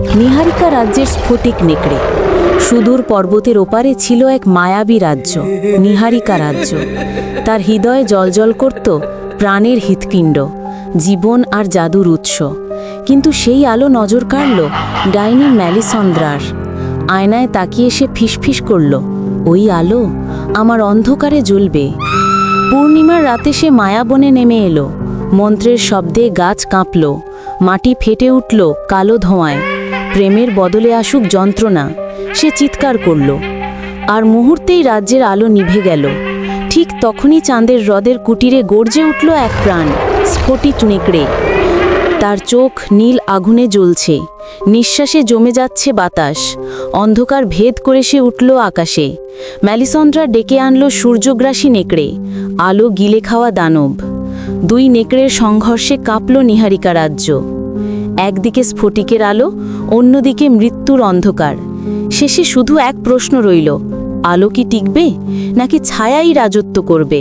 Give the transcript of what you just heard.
নিহারিকা রাজ্যের স্ফটিক নেকড়ে। সুদূর পর্বতের ওপারে ছিল এক মায়াবী রাজ্য, নিহারিকা রাজ্য। তার হৃদয়ে জলজল করত প্রাণের হৃৎপিণ্ড, জীবন আর জাদুর উৎস। কিন্তু সেই আলো নজর কাড়ল ডাইনি ম্যালিসন্দ্রার। আয়নায় তাকিয়ে সে ফিসফিস করল, ওই আলো আমার অন্ধকারে জ্বলবে। পূর্ণিমার রাতে সে মায়াবনে নেমে এলো, মন্ত্রের শব্দে গাছ কাঁপল, মাটি ফেটে উঠল কালো ধোঁয়ায়। প্রেমের বদলে আসুক যন্ত্রণা, সে চিৎকার করল। আর মুহূর্তেই রাজ্যের আলো নিভে গেল। ঠিক তখনই চাঁদের হ্রদের কুটিরে গর্জে উঠল এক প্রাণ, স্ফটিক নেকড়ে। তার চোখ নীল আগুনে জ্বলছে। নিঃশ্বাসে জমে যাচ্ছে বাতাস। অন্ধকার ভেদ করে সে উঠল আকাশে। ম্যালিসন্দ্রা ডেকে আনল সূর্যগ্রাসী নেকড়ে। আলো গিলে খাওয়া দানব। দুই নেকড়ের সংঘর্ষে কাঁপল নিহারিকা রাজ্য। একদিকে স্ফটিকের আলো, অন্যদিকে মৃত্যুর অন্ধকার। শেষে শুধু এক প্রশ্ন রইল, আলো কি টিকবে নাকি ছায়াই রাজত্ব করবে?